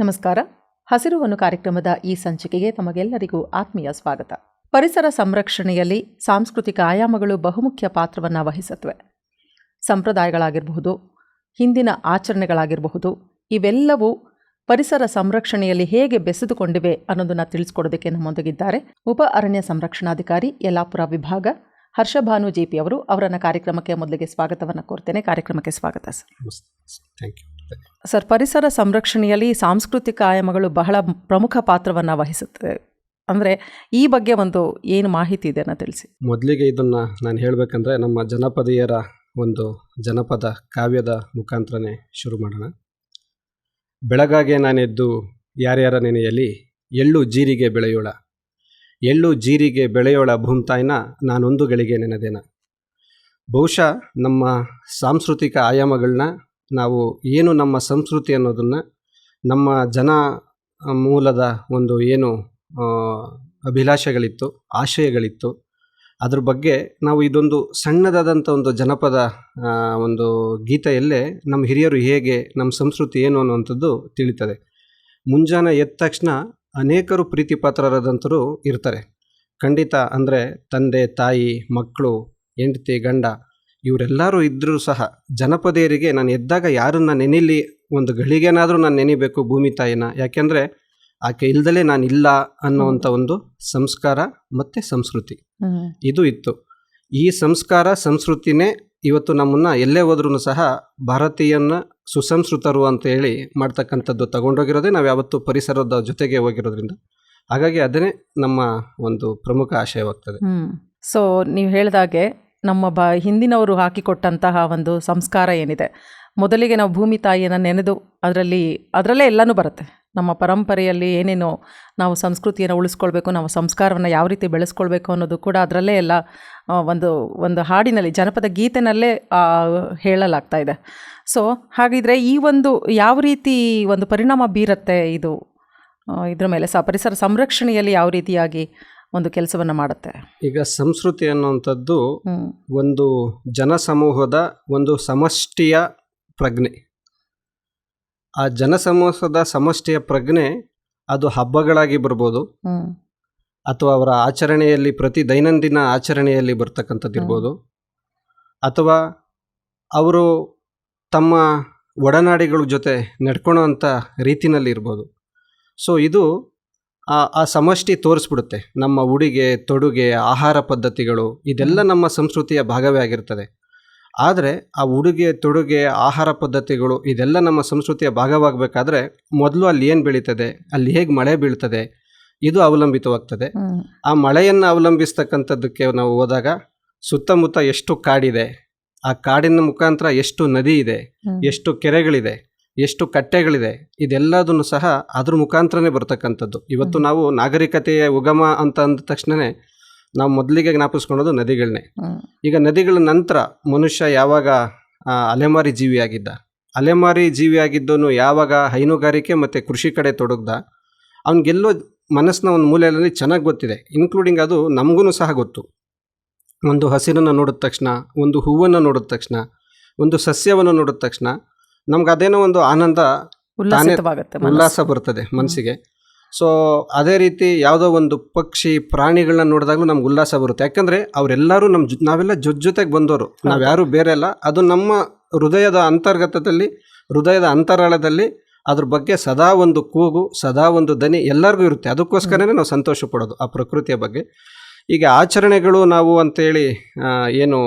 ನಮಸ್ಕಾರ. ಹಸಿರುವನ್ನು ಕಾರ್ಯಕ್ರಮದ ಈ ಸಂಚಿಕೆಗೆ ತಮಗೆಲ್ಲರಿಗೂ ಆತ್ಮೀಯ ಸ್ವಾಗತ. ಪರಿಸರ ಸಂರಕ್ಷಣೆಯಲ್ಲಿ ಸಾಂಸ್ಕೃತಿಕ ಆಯಾಮಗಳು ಬಹುಮುಖ್ಯ ಪಾತ್ರವನ್ನು ವಹಿಸುತ್ತವೆ ಸಂಪ್ರದಾಯಗಳಾಗಿರಬಹುದು, ಹಿಂದಿನ ಆಚರಣೆಗಳಾಗಿರಬಹುದು, ಇವೆಲ್ಲವೂ ಪರಿಸರ ಸಂರಕ್ಷಣೆಯಲ್ಲಿ ಹೇಗೆ ಬೆಸೆದುಕೊಂಡಿವೆ ಅನ್ನೋದನ್ನು ತಿಳಿಸ್ಕೊಡೋದಕ್ಕೆ ನಮ್ಮೊಂದಿಗಿದ್ದಾರೆ ಉಪ ಅರಣ್ಯ ಸಂರಕ್ಷಣಾಧಿಕಾರಿ ಯಲ್ಲಾಪುರ ವಿಭಾಗ ಹರ್ಷಭಾನು ಜೆಪಿ ಅವರು ಅವರನ್ನು ಕಾರ್ಯಕ್ರಮಕ್ಕೆ ಮೊದಲಿಗೆ ಸ್ವಾಗತವನ್ನು ಕೋರ್ತೇನೆ. ಕಾರ್ಯಕ್ರಮಕ್ಕೆ ಸ್ವಾಗತ ಸರ್. Thank you. ಸರ್, ಪರಿಸರ ಸಂರಕ್ಷಣೆಯಲ್ಲಿ ಸಾಂಸ್ಕೃತಿಕ ಆಯಾಮಗಳು ಬಹಳ ಪ್ರಮುಖ ಪಾತ್ರವನ್ನು ವಹಿಸುತ್ತದೆ ಅಂದರೆ ಈ ಬಗ್ಗೆ ಒಂದು ಏನು ಮಾಹಿತಿ ಇದೆ ಅನ್ನೋ ತಿಳಿಸಿ. ಮೊದಲಿಗೆ ಇದನ್ನು ನಾನು ಹೇಳಬೇಕಂದ್ರೆ ನಮ್ಮ ಜನಪದೀಯರ ಒಂದು ಜನಪದ ಕಾವ್ಯದ ಮುಖಾಂತರನೇ ಶುರು ಮಾಡೋಣ. ಬೆಳಗಾಗೆ ನಾನೆದ್ದು ಯಾರ್ಯಾರ ನೆನೆಯಲಿ, ಎಳ್ಳು ಜೀರಿಗೆ ಬೆಳೆಯೋಳ. ಎಳ್ಳು ಜೀರಿಗೆ ಬೆಳೆಯೋಳ ಭೂಮ್ತಾಯ್ನ ನಾನೊಂದು ಗಳಿಗೆ ನೆನೆದೇನ. ಬಹುಶಃ ನಮ್ಮ ಸಾಂಸ್ಕೃತಿಕ ಆಯಾಮಗಳನ್ನ ನಾವು ಏನು ನಮ್ಮ ಸಂಸ್ಕೃತಿ ಅನ್ನೋದನ್ನು ನಮ್ಮ ಜನ ಮೂಲದ ಒಂದು ಏನು ಅಭಿಲಾಷೆಗಳಿತ್ತು, ಆಶಯಗಳಿತ್ತು, ಅದ್ರ ಬಗ್ಗೆ ನಾವು ಇದೊಂದು ಸಣ್ಣದಾದಂಥ ಒಂದು ಜನಪದ ಒಂದು ಗೀತೆಯಲ್ಲೇ ನಮ್ಮ ಹಿರಿಯರು ಹೇಗೆ ನಮ್ಮ ಸಂಸ್ಕೃತಿ ಏನು ಅನ್ನುವಂಥದ್ದು ತಿಳಿತದೆ. ಮುಂಜಾನೆ ಎದ್ದ ತಕ್ಷಣ ಅನೇಕರು ಪ್ರೀತಿ ಪಾತ್ರರಾದಂಥರು ಇರ್ತಾರೆ. ಖಂಡಿತ ಅಂದರೆ ತಂದೆ, ತಾಯಿ, ಮಕ್ಕಳು, ಹೆಂಡತಿ, ಗಂಡ ಇವರೆಲ್ಲರೂ ಇದ್ದರೂ ಸಹ ಜನಪದೀಯರಿಗೆ ನಾನು ಎದ್ದಾಗ ಯಾರನ್ನ ನೆನಿಲಿ ಒಂದು ಗಳಿಗೆನಾದರೂ ನಾನು ನೆನಿಬೇಕು ಭೂಮಿ ತಾಯಿನ. ಯಾಕೆಂದರೆ ಆಕೆ ಇಲ್ದಲೇ ನಾನು ಇಲ್ಲ ಅನ್ನುವಂಥ ಒಂದು ಸಂಸ್ಕಾರ ಮತ್ತು ಸಂಸ್ಕೃತಿ. ಇದು ಇತ್ತು. ಈ ಸಂಸ್ಕಾರ ಸಂಸ್ಕೃತಿನೇ ಇವತ್ತು ನಮ್ಮನ್ನು ಎಲ್ಲೇ ಹೋದ್ರೂ ಸಹ ಭಾರತೀಯನ ಸುಸಂಸ್ಕೃತರು ಅಂತ ಹೇಳಿ ಮಾಡ್ತಕ್ಕಂಥದ್ದು ತಗೊಂಡೋಗಿರೋದೇ ನಾವು ಯಾವತ್ತೂ ಪರಿಸರದ ಜೊತೆಗೆ ಹೋಗಿರೋದ್ರಿಂದ. ಹಾಗಾಗಿ ಅದನ್ನೇ ನಮ್ಮ ಒಂದು ಪ್ರಮುಖ ಆಶಯವಾಗ್ತದೆ ಸೊ ನೀವು ಹೇಳಿದಾಗೆ ನಮ್ಮ ಬ, ಹಿಂದಿನವರು ಹಾಕಿಕೊಟ್ಟಂತಹ ಒಂದು ಸಂಸ್ಕಾರ ಏನಿದೆ. ಮೊದಲಿಗೆ ನಾವು ಭೂಮಿ ತಾಯಿಯನ್ನು ನೆನೆದು ಅದರಲ್ಲಿ, ಅದರಲ್ಲೇ ಎಲ್ಲನೂ ಬರುತ್ತೆ. ನಮ್ಮ ಪರಂಪರೆಯಲ್ಲಿ ಏನೇನು ನಾವು ಸಂಸ್ಕೃತಿಯನ್ನು ಉಳಿಸ್ಕೊಳ್ಬೇಕು, ನಾವು ಸಂಸ್ಕಾರವನ್ನು ಯಾವ ರೀತಿ ಬೆಳೆಸ್ಕೊಳ್ಬೇಕು ಅನ್ನೋದು ಕೂಡ ಅದರಲ್ಲೇ ಎಲ್ಲ ಒಂದು ಒಂದು ಹಾಡಿನಲ್ಲಿ, ಜನಪದ ಗೀತೆನಲ್ಲೇ ಹೇಳಲಾಗ್ತಾ ಇದೆ. ಸೊ ಹಾಗಿದ್ರೆ ಈ ಒಂದು ಯಾವ ರೀತಿ ಒಂದು ಪರಿಣಾಮ ಬೀರುತ್ತೆ ಇದು? ಇದರ ಮೇಲೆ ಸ, ಪರಿಸರ ಸಂರಕ್ಷಣೆಯಲ್ಲಿ ಯಾವ ರೀತಿಯಾಗಿ ಒಂದು ಕೆಲಸವನ್ನು ಮಾಡುತ್ತೆ. ಈಗ ಸಂಸ್ಕೃತಿ ಅನ್ನುವಂಥದ್ದು ಒಂದು ಜನಸಮೂಹದ ಒಂದು ಸಮಷ್ಟಿಯ ಪ್ರಜ್ಞೆ. ಆ ಜನಸಮೂಹದ ಸಮಷ್ಟಿಯ ಪ್ರಜ್ಞೆ ಅದು ಹಬ್ಬಗಳಾಗಿ ಬರ್ಬೋದು. ಅಥವಾ ಅವರ ಆಚರಣೆಯಲ್ಲಿ ಪ್ರತಿ ದೈನಂದಿನ ಆಚರಣೆಯಲ್ಲಿ ಬರ್ತಕ್ಕಂಥದ್ದಿರ್ಬೋದು ಅಥವಾ ಅವರು ತಮ್ಮ ಒಡನಾಡಿಗಳ ಜೊತೆ ನಡ್ಕೊಳ್ಳೋವಂಥ ರೀತಿನಲ್ಲಿ ಇರ್ಬೋದು. ಸೊ ಇದು ಆ ಆ ಸಮಷ್ಟಿ ತೋರಿಸ್ಬಿಡುತ್ತೆ. ನಮ್ಮ ಉಡುಗೆ ತೊಡುಗೆ ಆಹಾರ ಪದ್ಧತಿಗಳು ಇದೆಲ್ಲ ನಮ್ಮ ಸಂಸ್ಕೃತಿಯ ಭಾಗವೇ ಆಗಿರ್ತದೆ. ಆದರೆ ಆ ಉಡುಗೆ ತೊಡುಗೆ ಆಹಾರ ಪದ್ಧತಿಗಳು ಇದೆಲ್ಲ ನಮ್ಮ ಸಂಸ್ಕೃತಿಯ ಭಾಗವಾಗಬೇಕಾದ್ರೆ ಮೊದಲು ಅಲ್ಲಿ ಏನು ಬೆಳೀತದೆ? ಅಲ್ಲಿ ಹೇಗೆ ಮಳೆ ಬೀಳ್ತದೆ? ಇದು ಅವಲಂಬಿತವಾಗ್ತದೆ. ಆ ಮಳೆಯನ್ನು ಅವಲಂಬಿಸ್ತಕ್ಕಂಥದ್ದಕ್ಕೆ ನಾವು ಹೋದಾಗ ಸುತ್ತಮುತ್ತ ಎಷ್ಟು ಕಾಡಿದೆ? ಆ ಕಾಡಿನ ಮುಖಾಂತರ ಎಷ್ಟು ನದಿ ಇದೆ? ಎಷ್ಟು ಕೆರೆಗಳಿದೆ? ಎಷ್ಟು ಕಟ್ಟೆಗಳಿದೆ ಇದೆಲ್ಲದನ್ನು ಸಹ ಅದ್ರ ಮುಖಾಂತರನೇ ಬರ್ತಕ್ಕಂಥದ್ದು. ಇವತ್ತು ನಾವು ನಾಗರಿಕತೆಯ ಉಗಮ ಅಂತ ಅಂದ ತಕ್ಷಣವೇ ನಾವು ಮೊದಲಿಗೆ ಜ್ಞಾಪಿಸ್ಕೊಳೋದು ನದಿಗಳನ್ನೇ. ಈಗ ನದಿಗಳ ನಂತರ ಮನುಷ್ಯ ಯಾವಾಗ ಅಲೆಮಾರಿ ಜೀವಿಯಾಗಿದ್ದ? ಅಲೆಮಾರಿ ಜೀವಿಯಾಗಿದ್ದನು ಯಾವಾಗ ಹೈನುಗಾರಿಕೆ ಮತ್ತು ಕೃಷಿ ಕಡೆ ತೊಡಗ್ದ? ಅವನಿಗೆಲ್ಲೋ ಮನಸ್ಸಿನ ಒಂದು ಮೂಲೆಯಲ್ಲಿ ಚೆನ್ನಾಗಿ ಗೊತ್ತಿದೆ. ಇನ್ಕ್ಲೂಡಿಂಗ್ ಅದು ನಮಗೂ ಸಹ ಗೊತ್ತು. ಒಂದು ಹಸಿರನ್ನು ನೋಡಿದ ತಕ್ಷಣ ಒಂದು ಹೂವನ್ನು ನೋಡಿದ ತಕ್ಷಣ ಒಂದು ಸಸ್ಯವನ್ನು ನೋಡಿದ ತಕ್ಷಣ ನಮ್ಗೆ ಅದೇನೋ ಒಂದು ಆನಂದ ಮನಸ್ಸು. ಉಲ್ಲಾಸ ಬರ್ತದೆ ಮನಸ್ಸಿಗೆ. ಸೊ ಅದೇ ರೀತಿ ಯಾವುದೋ ಒಂದು ಪಕ್ಷಿ ಪ್ರಾಣಿಗಳನ್ನ ನೋಡಿದಾಗಲೂ ನಮ್ಗೆ ಉಲ್ಲಾಸ ಬರುತ್ತೆ. ಯಾಕಂದ್ರೆ ಅವರೆಲ್ಲರೂ ನಮ್ಮ ಜೊ ನಾವೆಲ್ಲ ಜೊತೆ ಜೊತೆಗೆ ಬಂದವರು ನಾವು ಯಾರೂ ಬೇರೆ ಅಲ್ಲ. ಅದು ನಮ್ಮ ಹೃದಯದ ಅಂತರ್ಗತದಲ್ಲಿ ಹೃದಯದ ಅಂತರಾಳದಲ್ಲಿ ಅದ್ರ ಬಗ್ಗೆ ಸದಾ ಒಂದು ಕೂಗು ಸದಾ ಒಂದು ದನಿ ಎಲ್ಲರಿಗೂ ಇರುತ್ತೆ. ಅದಕ್ಕೋಸ್ಕರನೇ ನಾವು ಸಂತೋಷ ಪಡೋದು ಆ ಪ್ರಕೃತಿಯ ಬಗ್ಗೆ. ಈಗ ಆಚರಣೆಗಳು ನಾವು ಅಂತೇಳಿ ಆ, ಏನು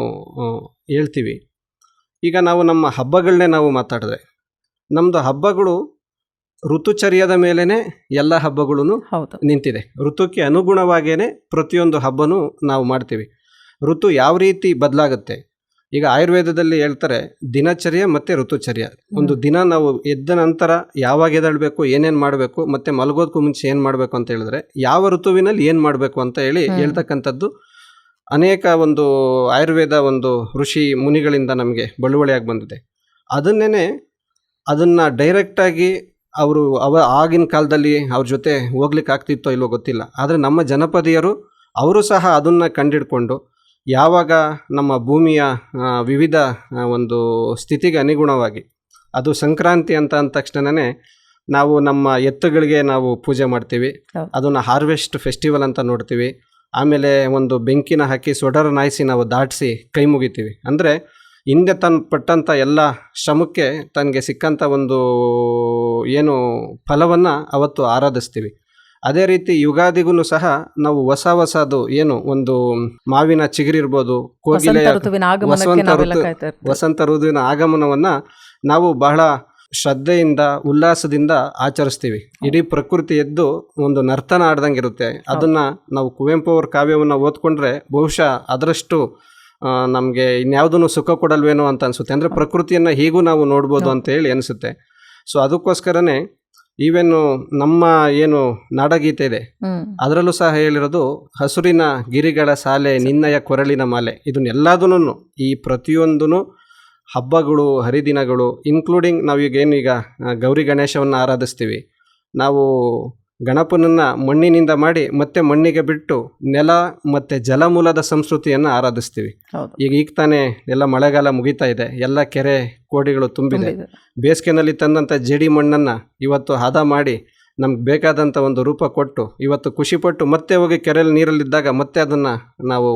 ಆ, ಹೇಳ್ತೀವಿ. ಈಗ ನಾವು ನಮ್ಮ ಹಬ್ಬಗಳನ್ನೇ ನಾವು ಮಾತಾಡಿದೆ ನಮ್ಮದು ಹಬ್ಬಗಳು ಋತುಚರ್ಯದ ಮೇಲೇ ಎಲ್ಲ ಹಬ್ಬಗಳೂ ನಿಂತಿದೆ. ಋತುಕ್ಕೆ ಅನುಗುಣವಾಗಿಯೇ ಪ್ರತಿಯೊಂದು ಹಬ್ಬನೂ ನಾವು ಮಾಡ್ತೀವಿ. ಋತು ಯಾವ ರೀತಿ ಬದಲಾಗುತ್ತೆ? ಈಗ ಆಯುರ್ವೇದದಲ್ಲಿ ಹೇಳ್ತಾರೆ ದಿನಚರ್ಯ ಮತ್ತು ಋತುಚರ್ಯ. ಒಂದು ದಿನ ನಾವು ಎದ್ದ ನಂತರ ಯಾವಾಗ ಎದ್ದೇಳಬೇಕು ಏನೇನು ಮಾಡಬೇಕು ಮತ್ತು ಮಲಗೋದಕ್ಕೂ ಮುಂಚೆ ಏನು ಮಾಡಬೇಕು ಅಂತ ಹೇಳಿದ್ರೆ ಯಾವ ಋತುವಿನಲ್ಲಿ ಏನು ಮಾಡಬೇಕು ಅಂತ ಹೇಳಿ. ಹೇಳ್ತಕ್ಕಂಥದ್ದು ಅನೇಕ ಒಂದು ಆಯುರ್ವೇದ ಒಂದು ಋಷಿ ಮುನಿಗಳಿಂದ ನಮಗೆ ಬಳುವಳಿಯಾಗಿ ಬಂದಿದೆ. ಅದನ್ನೇ ಅದನ್ನು ಡೈರೆಕ್ಟಾಗಿ ಅವರು ಅವ ಆಗಿನ ಕಾಲದಲ್ಲಿ ಅವ್ರ ಜೊತೆ ಹೋಗ್ಲಿಕ್ಕೆ ಆಗ್ತಿತ್ತೋ ಇಲ್ವೋ ಗೊತ್ತಿಲ್ಲ. ಆದರೆ ನಮ್ಮ ಜನಪದಿಯರು ಅವರು ಸಹ ಅದನ್ನು ಕಂಡಿಡ್ಕೊಂಡು ಯಾವಾಗ ನಮ್ಮ ಭೂಮಿಯ ವಿವಿಧ ಒಂದು ಸ್ಥಿತಿಗೆ ಅನುಗುಣವಾಗಿ ಅದು ಸಂಕ್ರಾಂತಿ ಅಂತ ಅಂದ ತಕ್ಷಣವೇ ನಾವು ನಮ್ಮ ಎತ್ತುಗಳಿಗೆ ನಾವು ಪೂಜೆ ಮಾಡ್ತೀವಿ. ಅದನ್ನು ಹಾರ್ವೆಸ್ಟ್ ಫೆಸ್ಟಿವಲ್ ಅಂತ ನೋಡ್ತೀವಿ. ಆಮೇಲೆ ಒಂದು ಬೆಂಕಿನ ಹಾಕಿ ಸೊಡರ ನಾಯಿಸಿ ನಾವು ದಾಟಿಸಿ ಕೈ ಮುಗಿತೀವಿ. ಅಂದರೆ ಹಿಂದೆ ತನ್ನ ಪಟ್ಟಂಥ ಎಲ್ಲ ಶ್ರಮಕ್ಕೆ ತನಗೆ ಸಿಕ್ಕಂಥ ಒಂದು ಏನು ಫಲವನ್ನು ಅವತ್ತು ಆರಾಧಿಸ್ತೀವಿ. ಅದೇ ರೀತಿ ಯುಗಾದಿಗೂ ಸಹ ನಾವು ಹೊಸ ಹೊಸದು ಏನು ಒಂದು ಮಾವಿನ ಚಿಗುರಿರ್ಬೋದು ಕೋಗಿಲೆಯ ವಸಂತ ಋತು- ವಸಂತ ಋತುವಿನ ಆಗಮನವನ್ನು ನಾವು ಬಹಳ ಶ್ರದ್ಧೆಯಿಂದ ಉಲ್ಲಾಸದಿಂದ ಆಚರಿಸ್ತೀವಿ. ಇಡೀ ಪ್ರಕೃತಿ ಎದ್ದು ಒಂದು ನರ್ತನ ಆಡ್ದಂಗೆ ಇರುತ್ತೆ ಅದನ್ನ ನಾವು ಕುವೆಂಪು ಅವ್ರ ಕಾವ್ಯವನ್ನು ಓದ್ಕೊಂಡ್ರೆ ಬಹುಶಃ ಅದರಷ್ಟು ನಮಗೆ ಇನ್ಯಾವುದನ್ನು ಸುಖ ಕೊಡಲ್ವೇನೋ ಅಂತ ಅನಿಸುತ್ತೆ. ಅಂದರೆ ಪ್ರಕೃತಿಯನ್ನ ಹೀಗೂ ನಾವು ನೋಡ್ಬೋದು ಅಂತ ಹೇಳಿ ಅನಿಸುತ್ತೆ. ಸೊ ಅದಕ್ಕೋಸ್ಕರನೇ ಈವೇನು ನಮ್ಮ ಏನು ನಾಡಗೀತೆ ಇದೆ. ಅದರಲ್ಲೂ ಸಹ ಹೇಳಿರೋದು ಹಸುರಿನ ಗಿರಿಗಳ ಸಾಲೆ ನಿನ್ನಯ ಕೊರಳಿನ ಮಾಲೆ. ಇದನ್ನೆಲ್ಲದನ್ನು ಈ ಪ್ರತಿಯೊಂದೂ ಹಬ್ಬಗಳು ಹರಿದಿನಗಳು ಇನ್ಕ್ಲೂಡಿಂಗ್ ನಾವು ಈಗ ಏನೀಗ ಗೌರಿ ಗಣೇಶವನ್ನು ಆರಾಧಿಸ್ತೀವಿ. ನಾವು ಗಣಪನನ್ನು ಮಣ್ಣಿನಿಂದ ಮಾಡಿ ಮತ್ತೆ ಮಣ್ಣಿಗೆ ಬಿಟ್ಟು ನೆಲ ಮತ್ತು ಜಲಮೂಲದ ಸಂಸ್ಕೃತಿಯನ್ನು ಆರಾಧಿಸ್ತೀವಿ. ಈಗ ಈಗ ತಾನೇ ಎಲ್ಲ ಮಳೆಗಾಲ ಮುಗಿತಾ ಇದೆ. ಎಲ್ಲ ಕೆರೆ ಕೋಡಿಗಳು ತುಂಬಿದೆ. ಬೇಸಿಗೆನಲ್ಲಿ ತಂದಂಥ ಜೇಡಿ ಮಣ್ಣನ್ನು ಇವತ್ತು ಹದ ಮಾಡಿ ನಮ್ಗೆ ಬೇಕಾದಂಥ ಒಂದು ರೂಪ ಕೊಟ್ಟು ಇವತ್ತು ಖುಷಿಪಟ್ಟು ಮತ್ತೆ ಹೋಗಿ ಕೆರೆಯಲ್ಲಿ ನೀರಲ್ಲಿದ್ದಾಗ ಮತ್ತೆ ಅದನ್ನು ನಾವು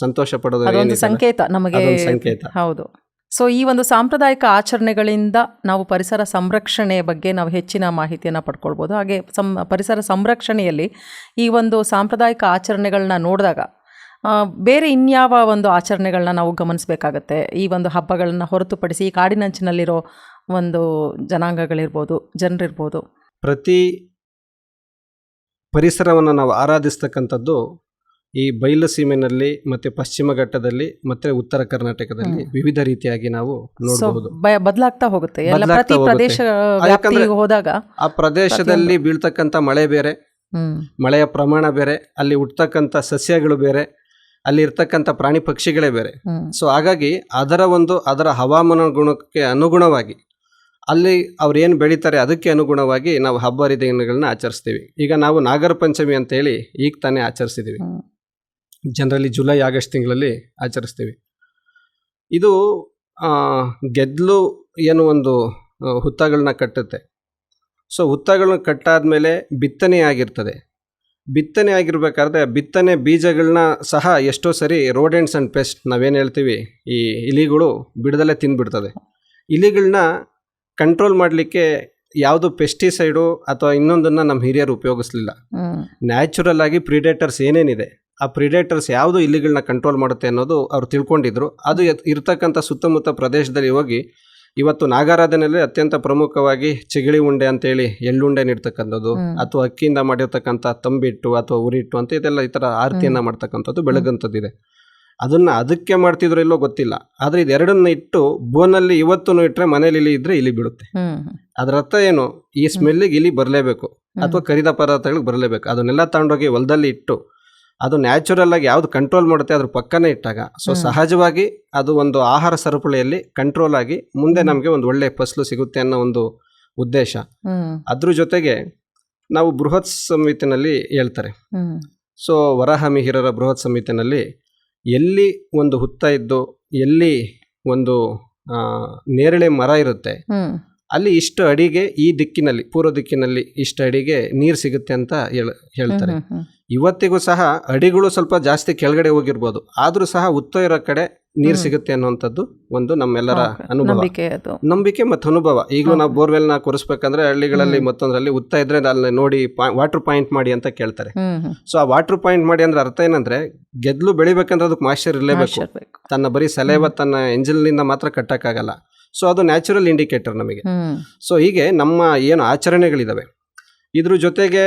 ಸಂತೋಷ ಪಡೋದು ಸಂಕೇತ ನಮಗೆ. ಸಂಕೇತ. ಹೌದು. ಸೊ ಈ ಒಂದು ಸಾಂಪ್ರದಾಯಿಕ ಆಚರಣೆಗಳಿಂದ ನಾವು ಪರಿಸರ ಸಂರಕ್ಷಣೆಯ ಬಗ್ಗೆ ನಾವು ಹೆಚ್ಚಿನ ಮಾಹಿತಿಯನ್ನು ಪಡ್ಕೊಳ್ಬೋದು. ಹಾಗೆ ಸಂ, ಪರಿಸರ ಸಂರಕ್ಷಣೆಯಲ್ಲಿ ಈ ಒಂದು ಸಾಂಪ್ರದಾಯಿಕ ಆಚರಣೆಗಳನ್ನ ನೋಡಿದಾಗ ಬೇರೆ ಇನ್ಯಾವ ಒಂದು ಆಚರಣೆಗಳನ್ನ ನಾವು ಗಮನಿಸಬೇಕಾಗತ್ತೆ? ಈ ಒಂದು ಹಬ್ಬಗಳನ್ನು ಹೊರತುಪಡಿಸಿ ಈ ಕಾಡಿನಂಚಿನಲ್ಲಿರೋ ಒಂದು ಜನಾಂಗಗಳಿರ್ಬೋದು, ಜನರಿರ್ಬೋದು. ಪ್ರತಿ ಪರಿಸರವನ್ನು ನಾವು ಆರಾಧಿಸ್ತಕ್ಕಂಥದ್ದು ಈ ಬಯಲು ಸೀಮೆನಲ್ಲಿ ಮತ್ತೆ ಪಶ್ಚಿಮ ಘಟ್ಟದಲ್ಲಿ ಮತ್ತೆ ಉತ್ತರ ಕರ್ನಾಟಕದಲ್ಲಿ ವಿವಿಧ ರೀತಿಯಾಗಿ ನಾವು ನೋಡಬಹುದು. ಬದಲಾಗ್ತಾ ಹೋಗುತ್ತೆ. ಪ್ರತಿ ಪ್ರದೇಶ ಹೋದಾಗ ಆ ಪ್ರದೇಶದಲ್ಲಿ ಬೀಳ್ತಕ್ಕಂಥ ಮಳೆ ಬೇರೆ ಮಳೆಯ ಪ್ರಮಾಣ ಬೇರೆ ಅಲ್ಲಿ ಹುಟ್ಟತಕ್ಕಂಥ ಸಸ್ಯಗಳು ಬೇರೆ ಅಲ್ಲಿ ಇರ್ತಕ್ಕಂಥ ಪ್ರಾಣಿ ಪಕ್ಷಿಗಳೇ ಬೇರೆ. ಸೊ ಹಾಗಾಗಿ ಅದರ ಒಂದು ಅದರ ಹವಾಮಾನ ಗುಣಕ್ಕೆ ಅನುಗುಣವಾಗಿ ಅಲ್ಲಿ ಅವ್ರು ಏನು ಬೆಳೀತಾರೆ ಅದಕ್ಕೆ ಅನುಗುಣವಾಗಿ ನಾವು ಹಬ್ಬ ಹರಿದಿನಗಳನ್ನ ಆಚರಿಸ್ತೀವಿ. ಈಗ ನಾವು ನಾಗರ ಪಂಚಮಿ ಅಂತೇಳಿ ಈಗ ತಾನೇ ಆಚರಿಸಿದ್ದೀವಿ ಹ್ಮ್. ಜನರಲಿ ಜುಲೈ ಆಗಸ್ಟ್ ತಿಂಗಳಲ್ಲಿ ಆಚರಿಸ್ತೀವಿ. ಇದು ಗೆದ್ದಲು ಗೆದ್ಲು ಏನು ಒಂದು ಹುತ್ತಗಳನ್ನ ಕಟ್ಟುತ್ತೆ. ಸೊ ಹುತ್ತಗಳನ್ನ ಕಟ್ಟಾದ ಮೇಲೆ ಬಿತ್ತನೆ ಆಗಿರ್ತದೆ. ಬಿತ್ತನೆ ಆಗಿರಬೇಕಾದ್ರೆ ಬಿತ್ತನೆ ಬೀಜಗಳನ್ನ ಸಹ ಎಷ್ಟೋ ಸರಿ ರೋಡೆಂಟ್ಸ್ ಆ್ಯಂಡ್ ಪೆಸ್ಟ್ ನಾವೇನು ಹೇಳ್ತೀವಿ ಈ ಇಲಿಗಳು ಬಿಡದಲ್ಲೇ ತಿಂದುಬಿಡ್ತದೆ ಇಲಿಗಳನ್ನ ಕಂಟ್ರೋಲ್ ಮಾಡಲಿಕ್ಕೆ ಯಾವುದು ಪೆಸ್ಟಿಸೈಡು ಅಥವಾ ಇನ್ನೊಂದನ್ನು ನಮ್ಮ ಹಿರಿಯರು ಉಪಯೋಗಿಸ್ಲಿಲ್ಲ. ನ್ಯಾಚುರಲ್ ಆಗಿ ಪ್ರಿಡೇಟರ್ಸ್ ಏನೇನಿದೆ ಆ ಪ್ರಿಡೇಟರ್ಸ್ ಯಾವುದು ಇಲಿಗಳನ್ನ ಕಂಟ್ರೋಲ್ ಮಾಡುತ್ತೆ ಅನ್ನೋದು ಅವ್ರು ತಿಳ್ಕೊಂಡಿದ್ರು. ಅದು ಇರ್ತಕ್ಕಂಥ ಸುತ್ತಮುತ್ತ ಪ್ರದೇಶದಲ್ಲಿ ಹೋಗಿ ಇವತ್ತು ನಾಗಾರಾಧನೆಯಲ್ಲಿ ಅತ್ಯಂತ ಪ್ರಮುಖವಾಗಿ ಚಿಗಳಿ ಉಂಡೆ ಅಂತೇಳಿ ಎಳ್ಳುಂಡೆ ನೀಡ್ತಕ್ಕಂಥದ್ದು. ಅಥವಾ ಅಕ್ಕಿಯಿಂದ ಮಾಡಿರ್ತಕ್ಕಂಥ ತಂಬಿಟ್ಟು ಅಥವಾ ಉರಿಟ್ಟು ಅಂತ ಇದೆಲ್ಲ ಈ ಥರ ಆರತಿಯನ್ನು ಮಾಡ್ತಕ್ಕಂಥದ್ದು ಬೆಳಗಂಥದ್ದಿದೆ ಅದನ್ನ ಅದಕ್ಕೆ ಮಾಡ್ತಿದ್ರು ಇಲ್ಲೋ ಗೊತ್ತಿಲ್ಲ. ಆದರೆ ಇದೆರಡನ್ನ ಇಟ್ಟು ಬೋನಲ್ಲಿ ಇವತ್ತು ಇಟ್ಟರೆ ಮನೇಲಿ ಇಲಿ ಇದ್ರೆ ಇಲಿ ಬಿಡುತ್ತೆ. ಅದರ ಅರ್ಥ ಏನು? ಈ ಸ್ಮೆಲ್ಲಿಗೆ ಇಲಿ ಬರಲೇಬೇಕು. ಅಥವಾ ಕರಿದ ಪದಾರ್ಥಗಳಿಗೆ ಬರಲೇಬೇಕು. ಅದನ್ನೆಲ್ಲ ತಗೊಂಡೋಗಿ ಹೊಲದಲ್ಲಿ ಇಟ್ಟು ಅದು ನ್ಯಾಚುರಲ್ ಆಗಿ ಯಾವ್ದು ಕಂಟ್ರೋಲ್ ಮಾಡುತ್ತೆ ಅದ್ರ ಪಕ್ಕನೇ ಇಟ್ಟಾಗ. ಸೊ ಸಹಜವಾಗಿ ಅದು ಒಂದು ಆಹಾರ ಸರಪಳಿಯಲ್ಲಿ ಕಂಟ್ರೋಲ್ ಆಗಿ ಮುಂದೆ. ನಮಗೆ ಒಂದು ಒಳ್ಳೆ ಫಸಲು ಸಿಗುತ್ತೆ ಅನ್ನೋ ಒಂದು ಉದ್ದೇಶ. ಅದ್ರ ಜೊತೆಗೆ ನಾವು ಬೃಹತ್ ಸಂಹಿತಿನಲ್ಲಿ ಹೇಳ್ತಾರೆ. ಸೊ ವರಾಹ ಮಿಹಿರರ ಬೃಹತ್ ಸಮಿತಿನಲ್ಲಿ ಎಲ್ಲಿ ಒಂದು ಹುತ್ತ ಇದ್ದು ಎಲ್ಲಿ ಒಂದು ನೇರಳೆ ಮರ ಇರುತ್ತೆ ಅಲ್ಲಿ ಇಷ್ಟು ಅಡಿಗೆ ಈ ದಿಕ್ಕಿನಲ್ಲಿ ಪೂರ್ವ ದಿಕ್ಕಿನಲ್ಲಿ ಇಷ್ಟು ಅಡಿಗೆ ನೀರು ಸಿಗುತ್ತೆ ಅಂತ ಹೇಳ ಹೇಳ್ತಾರೆ. ಇವತ್ತಿಗೂ ಸಹ ಅಡಿಗಳು ಸ್ವಲ್ಪ ಜಾಸ್ತಿ ಕೆಳಗಡೆ ಹೋಗಿರ್ಬೋದು ಆದ್ರೂ ಸಹ ಉತ್ತರ ಇರೋ ಕಡೆ ನೀರು ಸಿಗುತ್ತೆ ಅನ್ನುವಂಥದ್ದು ಒಂದು ನಮ್ಮೆಲ್ಲರ ಅನುಭವ. ನಂಬಿಕೆ ಮತ್ತು ಅನುಭವ. ಈಗಲೂ ನಾವು. ಬೋರ್ವೆಲ್ನ ಕೊರಿಸ್ಬೇಕಂದ್ರೆ ಹಳ್ಳಿಗಳಲ್ಲಿ. ಮತ್ತೊಂದರಲ್ಲಿ ಉತ್ತ ಇದ್ರೆ ಅಲ್ಲಿ ನೋಡಿ ವಾಟರ್ ಪಾಯಿಂಟ್ ಮಾಡಿ ಅಂತ ಕೇಳ್ತಾರೆ. ಸೊ ಆ ವಾಟರ್ ಪಾಯಿಂಟ್ ಮಾಡಿ ಅಂದ್ರೆ ಅರ್ಥ ಏನಂದ್ರೆ ಗೆದ್ಲು ಬೆಳಿಬೇಕಂದ್ರೆ ಅದಕ್ಕೆ ಮಾಶ್ಚರ್ ಇರಲೇಬೇಕು. ತನ್ನ ಬರೀ ಸಲೇವ ತನ್ನ ಎಂಜಿಲ್ನಿಂದ ಮಾತ್ರ ಕಟ್ಟಕ್ಕಾಗಲ್ಲ. ಸೊ ಅದು ನ್ಯಾಚುರಲ್ ಇಂಡಿಕೇಟರ್ ನಮಗೆ. ಸೊ ಹೀಗೆ ನಮ್ಮ ಏನು ಆಚರಣೆಗಳಿದ್ದಾವೆ ಇದ್ರ ಜೊತೆಗೆ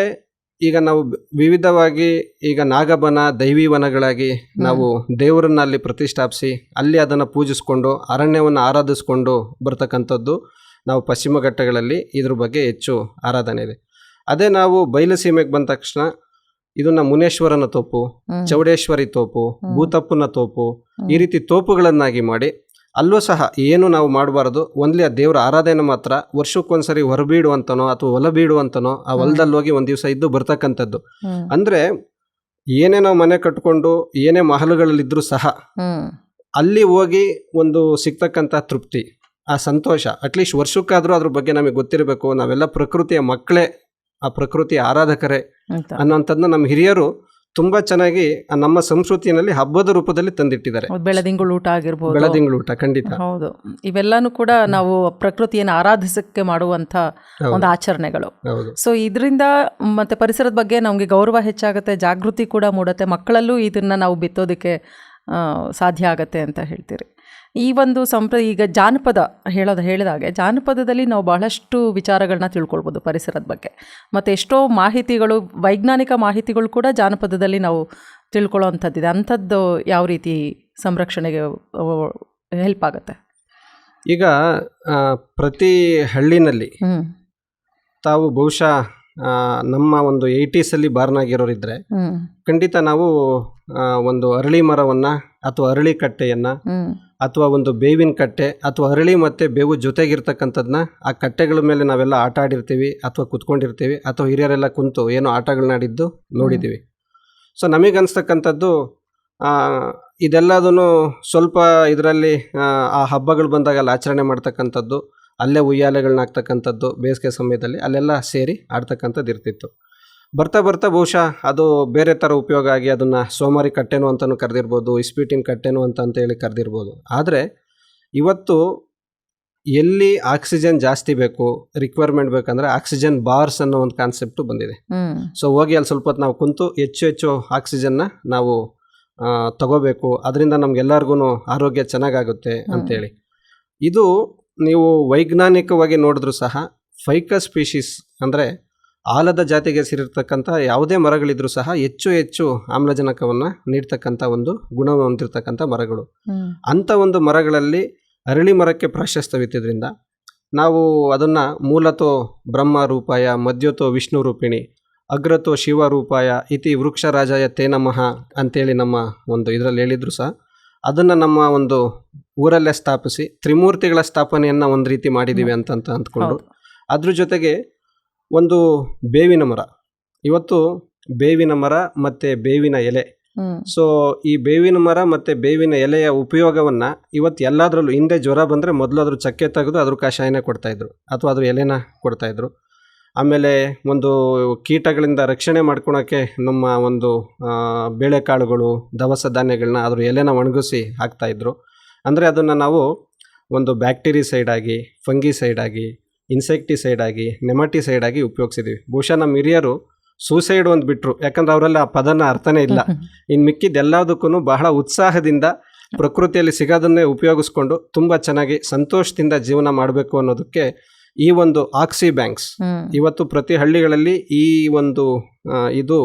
ಈಗ ನಾವು ವಿವಿಧವಾಗಿ ಈಗ ನಾಗಬನ ದೈವಿ ವನಗಳಾಗಿ ನಾವು ದೇವರನ್ನ ಅಲ್ಲಿ ಪ್ರತಿಷ್ಠಾಪಿಸಿ ಅಲ್ಲಿ ಅದನ್ನು ಪೂಜಿಸ್ಕೊಂಡು ಅರಣ್ಯವನ್ನು ಆರಾಧಿಸ್ಕೊಂಡು ಬರ್ತಕ್ಕಂಥದ್ದು ನಾವು ಪಶ್ಚಿಮ ಘಟ್ಟಗಳಲ್ಲಿ ಇದ್ರ ಬಗ್ಗೆ ಹೆಚ್ಚು ಆರಾಧನೆ ಇದೆ. ಅದೇ ನಾವು ಬಯಲುಸೀಮೆಗೆ ಬಂದ ತಕ್ಷಣ ಇದನ್ನ ಮುನೇಶ್ವರನ ತೋಪು ಚೌಡೇಶ್ವರಿ ತೋಪು ಭೂತಪ್ಪನ ತೋಪು ಈ ರೀತಿ ತೋಪುಗಳನ್ನಾಗಿ ಮಾಡಿ ಅಲ್ಲೂ ಸಹ ಏನು ನಾವು ಮಾಡಬಾರ್ದು. ಒಂದ್ಲಿ ಆ ದೇವರ ಆರಾಧನೆ ಮಾತ್ರ ವರ್ಷಕ್ಕೊಂದ್ಸರಿ ಹೊರಬೀಡುವಂತನೋ ಅಥವಾ ಹೊಲ ಬೀಡುವಂತನೋ ಆ. ಹೊಲದಲ್ಲಿ ಹೋಗಿ ಒಂದ್ ದಿವಸ ಇದ್ದು ಬರ್ತಕ್ಕಂಥದ್ದು. ಅಂದ್ರೆ ಏನೇ ನಾವು ಮನೆ ಕಟ್ಕೊಂಡು ಏನೇ ಮಹಲುಗಳಲ್ಲಿದ್ರೂ ಸಹ ಅಲ್ಲಿ ಹೋಗಿ ಒಂದು ಸಿಗ್ತಕ್ಕಂಥ ತೃಪ್ತಿ ಆ ಸಂತೋಷ. ಅಟ್ಲೀಸ್ಟ್ ವರ್ಷಕ್ಕಾದರೂ ಅದ್ರ ಬಗ್ಗೆ ನಮಗೆ ಗೊತ್ತಿರಬೇಕು. ನಾವೆಲ್ಲ ಪ್ರಕೃತಿಯ ಮಕ್ಕಳೇ ಆ ಪ್ರಕೃತಿಯ ಆರಾಧಕರೇ ಅನ್ನೋಂಥದ್ದನ್ನ ನಮ್ಮ ಹಿರಿಯರು ತುಂಬ ಚೆನ್ನಾಗಿ ನಮ್ಮ ಸಂಸ್ಕೃತಿಯಲ್ಲಿ ಹಬ್ಬದ ರೂಪದಲ್ಲಿ ತಂದಿಟ್ಟಿದ್ದಾರೆ. ಬೆಳದಿಂಗಳು ಊಟ ಆಗಿರ್ಬೋದು. ಬೆಳದಿಂಗಳು ಊಟ ಖಂಡಿತ. ಹೌದು. ಇವೆಲ್ಲಾನು ಕೂಡ ನಾವು ಪ್ರಕೃತಿಯನ್ನು ಆರಾಧಿಸಕ್ಕೆ ಮಾಡುವಂತ. ಒಂದು ಆಚರಣೆಗಳು. ಸೊ ಇದರಿಂದ ಮತ್ತೆ ಪರಿಸರದ ಬಗ್ಗೆ ನಮಗೆ ಗೌರವ ಹೆಚ್ಚಾಗುತ್ತೆ ಜಾಗೃತಿ ಕೂಡ ಮೂಡುತ್ತೆ. ಮಕ್ಕಳಲ್ಲೂ ಇದನ್ನ ನಾವು ಬಿತ್ತೋದಕ್ಕೆ ಸಾಧ್ಯ ಆಗತ್ತೆ ಅಂತ ಹೇಳ್ತೀರಿ. ಈ ಒಂದು ಸಂಪ್ರ ಈಗ ಜಾನಪದ ಹೇಳೋದು ಹೇಳಿದಾಗೆ ಜಾನಪದದಲ್ಲಿ ನಾವು ಬಹಳಷ್ಟು ವಿಚಾರಗಳನ್ನ ತಿಳ್ಕೊಳ್ಬೋದು ಪರಿಸರದ ಬಗ್ಗೆ. ಮತ್ತು ಎಷ್ಟೋ ಮಾಹಿತಿಗಳು ವೈಜ್ಞಾನಿಕ ಮಾಹಿತಿಗಳು ಕೂಡ ಜಾನಪದದಲ್ಲಿ ನಾವು ತಿಳ್ಕೊಳ್ಳೋ ಅಂಥದ್ದಿದೆ ಅಂಥದ್ದು ಯಾವ ರೀತಿ ಸಂರಕ್ಷಣೆಗೆ ಹೆಲ್ಪ್ ಆಗುತ್ತೆ? ಈಗ ಪ್ರತಿ ಹಳ್ಳಿನಲ್ಲಿ ತಾವು ಬಹುಶಃ ನಮ್ಮ ಒಂದು ಏಯ್ಟೀಸಲ್ಲಿ ಬಾರ್ನಾಗಿರೋರಿದ್ರೆ ಖಂಡಿತ ನಾವು ಒಂದು ಅರಳಿ ಮರವನ್ನು ಅಥವಾ ಅರಳಿ ಕಟ್ಟೆಯನ್ನು ಅಥವಾ ಒಂದು ಬೇವಿನ ಕಟ್ಟೆ ಅಥವಾ ಅರಳಿ ಮತ್ತು ಬೇವು ಜೊತೆಗಿರ್ತಕ್ಕಂಥದ್ದನ್ನ ಆ ಕಟ್ಟೆಗಳ ಮೇಲೆ ನಾವೆಲ್ಲ ಆಟ ಆಡಿರ್ತೀವಿ ಅಥವಾ ಕುತ್ಕೊಂಡಿರ್ತೀವಿ ಅಥವಾ ಹಿರಿಯರೆಲ್ಲ ಕುಂತು ಏನೋ ಆಟಗಳನ್ನ ಆಡಿದ್ದು ನೋಡಿದ್ದೀವಿ. ಸೊ ನಮಗೆ ಅನಿಸ್ತಕ್ಕಂಥದ್ದು ಇದೆಲ್ಲದೂ ಸ್ವಲ್ಪ ಇದರಲ್ಲಿ, ಆ ಹಬ್ಬಗಳು ಬಂದಾಗ ಅಲ್ಲಿ ಆಚರಣೆ ಮಾಡ್ತಕ್ಕಂಥದ್ದು, ಅಲ್ಲೇ ಉಯ್ಯಾಲೆಗಳನ್ನ ಹಾಕ್ತಕ್ಕಂಥದ್ದು ಬೇಸಿಗೆ ಸಮಯದಲ್ಲಿ ಅಲ್ಲೆಲ್ಲ ಸೇರಿ ಆಡ್ತಕ್ಕಂಥದ್ದು ಇರ್ತಿತ್ತು ಬರ್ತಾ ಬರ್ತಾ ಬಹುಶಃ ಅದು ಬೇರೆ ಥರ ಉಪಯೋಗ ಆಗಿ ಅದನ್ನು ಸೋಮಾರಿ ಕಟ್ಟೆನು ಅಂತಲೂ ಕರೆದಿರ್ಬೋದು ಇಸ್ಪೀಟಿನ ಕಟ್ಟೆನು ಅಂತ ಅಂತ ಹೇಳಿ ಕರೆದಿರ್ಬೋದು. ಆದರೆ ಇವತ್ತು ಎಲ್ಲಿ ಆಕ್ಸಿಜನ್ ಜಾಸ್ತಿ ಬೇಕು ರಿಕ್ವೈರ್ಮೆಂಟ್ ಬೇಕಂದ್ರೆ ಆಕ್ಸಿಜನ್ ಬಾರ್ಸ್ ಅನ್ನೋ ಒಂದು ಕಾನ್ಸೆಪ್ಟು ಬಂದಿದೆ. ಸೊ ಹೋಗಿ ಅಲ್ಲಿ ಸ್ವಲ್ಪ ಹೊತ್ತು ನಾವು ಕುಂತು ಹೆಚ್ಚು ಹೆಚ್ಚು ಆಕ್ಸಿಜನ್ನ ನಾವು ತಗೋಬೇಕು. ಅದರಿಂದ ನಮ್ಗೆಲ್ಲರಿಗೂ ಆರೋಗ್ಯ ಚೆನ್ನಾಗಾಗುತ್ತೆ ಅಂತೇಳಿ. ಇದು ನೀವು ವೈಜ್ಞಾನಿಕವಾಗಿ ನೋಡಿದ್ರು ಸಹ ಫೈಕಸ್ ಸ್ಪೀಶೀಸ್ ಅಂದರೆ ಆಲದ ಜಾತಿಗೆ ಸೇರಿರ್ತಕ್ಕಂಥ ಯಾವುದೇ ಮರಗಳಿದ್ರೂ ಸಹ ಹೆಚ್ಚು ಹೆಚ್ಚು ಆಮ್ಲಜನಕವನ್ನು ನೀಡ್ತಕ್ಕಂಥ ಒಂದು ಗುಣ ಹೊಂದಿರತಕ್ಕಂಥ ಮರಗಳು. ಅಂಥ ಒಂದು ಮರಗಳಲ್ಲಿ ಅರಳಿ ಮರಕ್ಕೆ ಪ್ರಾಶಸ್ತ್ಯವಿದ್ದರಿಂದ ನಾವು ಅದನ್ನು ಮೂಲತೋ ಬ್ರಹ್ಮ ರೂಪಾಯ ಮಧ್ಯತೋ ವಿಷ್ಣು ರೂಪಿಣಿ ಅಗ್ರತೋ ಶಿವ ರೂಪಾಯ ಇತಿ ವೃಕ್ಷರಾಜಾಯ ತೇ ನಮಃ ಅಂತೇಳಿ ನಮ್ಮ ಒಂದು ಇದರಲ್ಲಿ ಹೇಳಿದ್ರು ಸಹ ಅದನ್ನು ನಮ್ಮ ಒಂದು ಊರಲ್ಲೇ ಸ್ಥಾಪಿಸಿ ತ್ರಿಮೂರ್ತಿಗಳ ಸ್ಥಾಪನೆಯನ್ನು ಒಂದು ರೀತಿ ಮಾಡಿದ್ದೀವಿ ಅಂತಂತ ಅಂದ್ಕೊಂಡು ಅದ್ರ ಜೊತೆಗೆ ಒಂದು ಬೇವಿನ ಮರ. ಇವತ್ತು ಬೇವಿನ ಮರ ಮತ್ತು ಬೇವಿನ ಎಲೆ. ಸೊ ಈ ಬೇವಿನ ಮರ ಮತ್ತು ಬೇವಿನ ಎಲೆಯ ಉಪಯೋಗವನ್ನು ಇವತ್ತು ಎಲ್ಲಾದ್ರಲ್ಲೂ ಹಿಂದೆ ಜ್ವರ ಬಂದರೆ ಮೊದಲು ಅದ್ರ ಚಕ್ಕೆ ತೆಗೆದು ಅದ್ರ ಕಷಾಯನೇ ಕೊಡ್ತಾಯಿದ್ರು ಅಥವಾ ಅದ್ರ ಎಲೆನ ಕೊಡ್ತಾಯಿದ್ರು ಆಮೇಲೆ ಒಂದು ಕೀಟಗಳಿಂದ ರಕ್ಷಣೆ ಮಾಡ್ಕೊಳಕ್ಕೆ ನಮ್ಮ ಒಂದು ಬೇಳೆಕಾಳುಗಳು ದವಸ ಧಾನ್ಯಗಳನ್ನ ಅದ್ರ ಎಲೆನ ಒಣಗಿಸಿ ಹಾಕ್ತಾಯಿದ್ರು ಅಂದರೆ ಅದನ್ನು ನಾವು ಒಂದು ಬ್ಯಾಕ್ಟೀರಿಸೈಡ್ ಆಗಿ ಫಂಗಿ ಸೈಡ್ ಆಗಿ ಇನ್ಸೆಕ್ಟಿಸೈಡ್ ಆಗಿ ನೆಮಟಿಸೈಡ್ ಆಗಿ ಉಪಯೋಗಿಸಿದ್ದೀವಿ ಬಹುಶಃ ನಮ್ಮ ಹಿರಿಯರು ಸೂಸೈಡ್ ಒಂದು ಬಿಟ್ಟರು ಯಾಕಂದ್ರೆ ಅವರಲ್ಲಿ ಆ ಪದನ ಅರ್ಥನೇ ಇಲ್ಲ. ಇನ್ನು ಮಿಕ್ಕಿದ ಎಲ್ಲದಕ್ಕೂ ಬಹಳ ಉತ್ಸಾಹದಿಂದ ಪ್ರಕೃತಿಯಲ್ಲಿ ಸಿಗೋದನ್ನೇ ಉಪಯೋಗಿಸ್ಕೊಂಡು ತುಂಬ ಚೆನ್ನಾಗಿ ಸಂತೋಷದಿಂದ ಜೀವನ ಮಾಡಬೇಕು ಅನ್ನೋದಕ್ಕೆ ಈ ಒಂದು ಆಕ್ಸಿ ಬ್ಯಾಂಕ್ಸ್ ಇವತ್ತು ಪ್ರತಿ ಹಳ್ಳಿಗಳಲ್ಲಿ ಈ ಒಂದು ಇದು